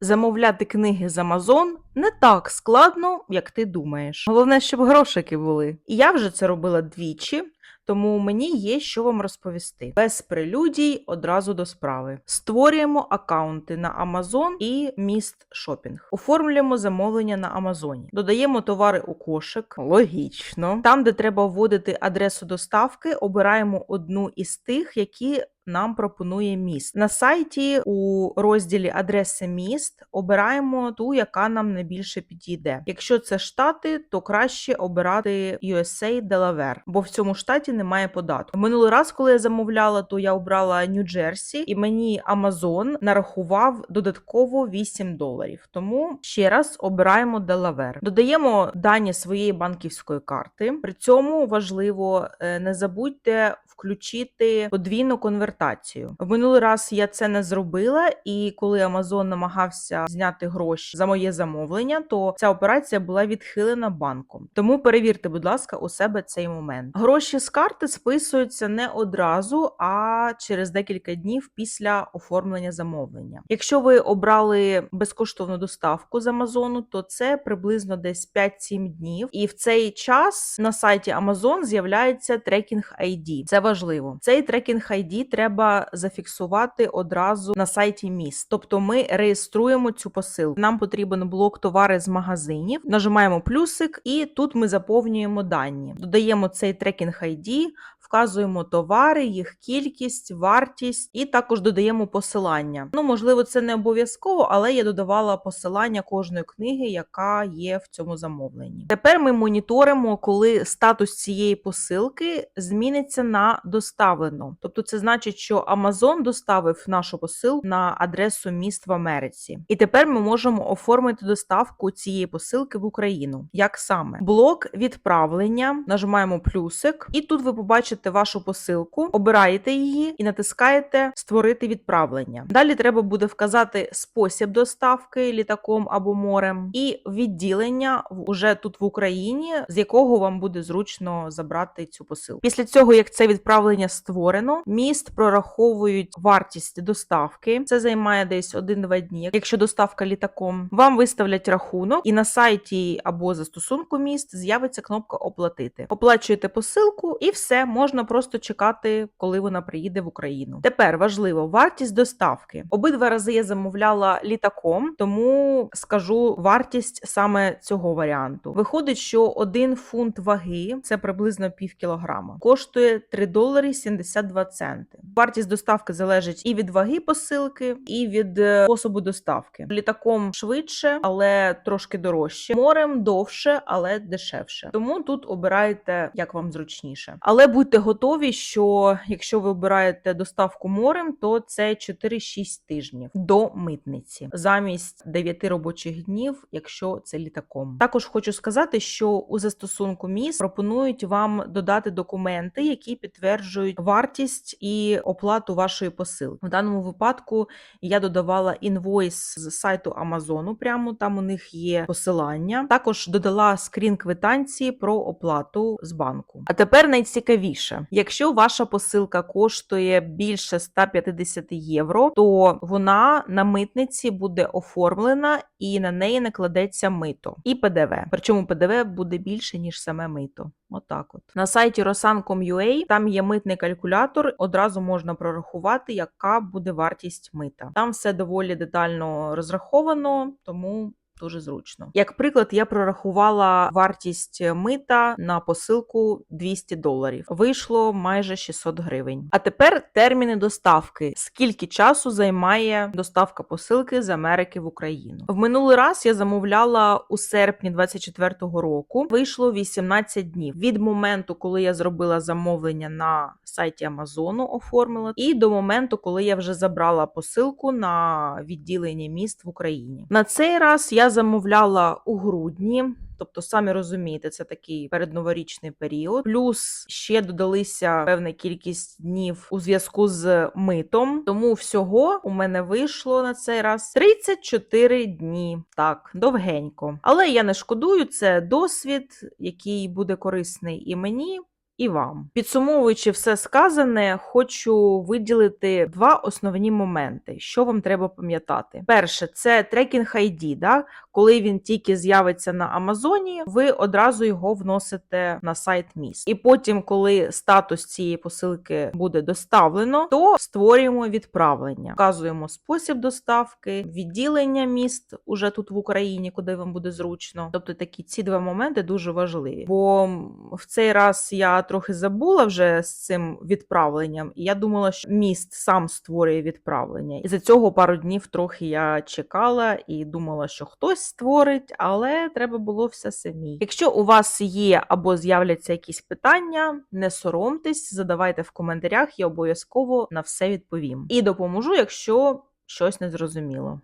Замовляти книги з Amazon не так складно, як ти думаєш. Головне, щоб грошики були. І я вже це робила двічі, тому мені є що вам розповісти. Без прелюдій одразу до справи. Створюємо аккаунти на Amazon і Міст Шопінг. Оформлюємо замовлення на Амазоні. Додаємо товари у кошик. Логічно. Там, де треба вводити адресу доставки, обираємо одну із тих, які нам пропонує міст. На сайті у розділі адреси міст обираємо ту, яка нам найбільше підійде. Якщо це штати, то краще обирати USA Delaware, бо в цьому штаті немає податку. Минулий раз, коли я замовляла, то я обрала Нью-Джерсі, і мені Amazon нарахував додатково 8 доларів. Тому ще раз обираємо Delaware. Додаємо дані своєї банківської карти. При цьому важливо е, не забудьте включити подвійну конвертацію. В минулий раз я це не зробила, і коли Amazon намагався зняти гроші за моє замовлення, то ця операція була відхилена банком. Тому перевірте, будь ласка, у себе цей момент. Гроші з карти списуються не одразу, а через декілька днів після оформлення замовлення. Якщо ви обрали безкоштовну доставку з Амазону, то це приблизно десь 5-7 днів, і в цей час на сайті Amazon з'являється трекінг ID. Це важливо. Цей трекінг ID треба зафіксувати одразу на сайті міст. Тобто ми реєструємо цю посилку. Нам потрібен блок товари з магазинів. Нажимаємо плюсик, і тут ми заповнюємо дані. Додаємо цей трекінг ID, вказуємо товари, їх кількість, вартість, і також додаємо посилання. Ну, можливо, це не обов'язково, але я додавала посилання кожної книги, яка є в цьому замовленні. Тепер ми моніторимо, коли статус цієї посилки зміниться на доставлено. Тобто, це значить, що Amazon доставив нашу посилку на адресу міст в Америці. І тепер ми можемо оформити доставку цієї посилки в Україну. Як саме? Блок відправлення, нажимаємо плюсик, і тут ви побачите вашу посилку, обираєте її і натискаєте Створити відправлення. Далі треба буде вказати спосіб доставки літаком або морем, і відділення в- уже тут в Україні, з якого вам буде зручно забрати цю посилку. Після цього, як це відправлення створено, міст прораховують вартість доставки. Це займає десь 1-2 дні. Якщо доставка літаком, вам виставлять рахунок, і на сайті або застосунку міст з'явиться кнопка Оплатити. Оплачуєте посилку, і все можна просто чекати, коли вона приїде в Україну. Тепер важливо вартість доставки. Обидва рази я замовляла літаком, тому скажу вартість саме цього варіанту. Виходить, що один фунт ваги це приблизно пів кілограма, коштує 3 долари 72 центи. Вартість доставки залежить і від ваги посилки, і від е, способу доставки. Літаком швидше, але трошки дорожче. Морем довше, але дешевше. Тому тут обирайте як вам зручніше. Але будьте готові, що якщо ви обираєте доставку морем, то це 4-6 тижнів до митниці замість 9 робочих днів, якщо це літаком. Також хочу сказати, що у застосунку міст пропонують вам додати документи, які підтверджують вартість і оплату вашої посилки. В даному випадку я додавала інвойс з сайту Амазону. Прямо там у них є посилання. Також додала скрін квитанції про оплату з банку. А тепер найцікавіше: якщо ваша посилка коштує більше 150 євро, то вона на митниці буде оформлена і на неї накладеться мито і ПДВ. Причому ПДВ буде більше ніж саме мито. Отак, от на сайті rosan.com.ua там є митний калькулятор. Одразу можна прорахувати, яка буде вартість мита. Там все доволі детально розраховано, тому. Дуже зручно. Як приклад, я прорахувала вартість мита на посилку 200 доларів. Вийшло майже 600 гривень. А тепер терміни доставки. Скільки часу займає доставка посилки з Америки в Україну? В минулий раз я замовляла у серпні 24-го року. Вийшло 18 днів від моменту, коли я зробила замовлення на сайті Амазону, оформила, і до моменту, коли я вже забрала посилку на відділення міст в Україні. На цей раз замовляла у грудні. Тобто, самі розумієте, це такий передноворічний період. Плюс ще додалися певна кількість днів у зв'язку з митом. Тому всього у мене вийшло на цей раз 34 дні. Так, довгенько. Але я не шкодую, це досвід, який буде корисний і мені. І вам. Підсумовуючи все сказане, хочу виділити два основні моменти, що вам треба пам'ятати. Перше, це трекінг ID, да? коли він тільки з'явиться на Амазоні, ви одразу його вносите на сайт міст. І потім, коли статус цієї посилки буде доставлено, то створюємо відправлення, вказуємо спосіб доставки, відділення міст уже тут в Україні, куди вам буде зручно. Тобто такі ці два моменти дуже важливі. Бо в цей раз я трохи забула вже з цим відправленням, і я думала, що міст сам створює відправлення. І за цього пару днів трохи я чекала і думала, що хтось створить, але треба було все самі. Якщо у вас є або з'являться якісь питання, не соромтесь, задавайте в коментарях, я обов'язково на все відповім і допоможу, якщо щось не зрозуміло.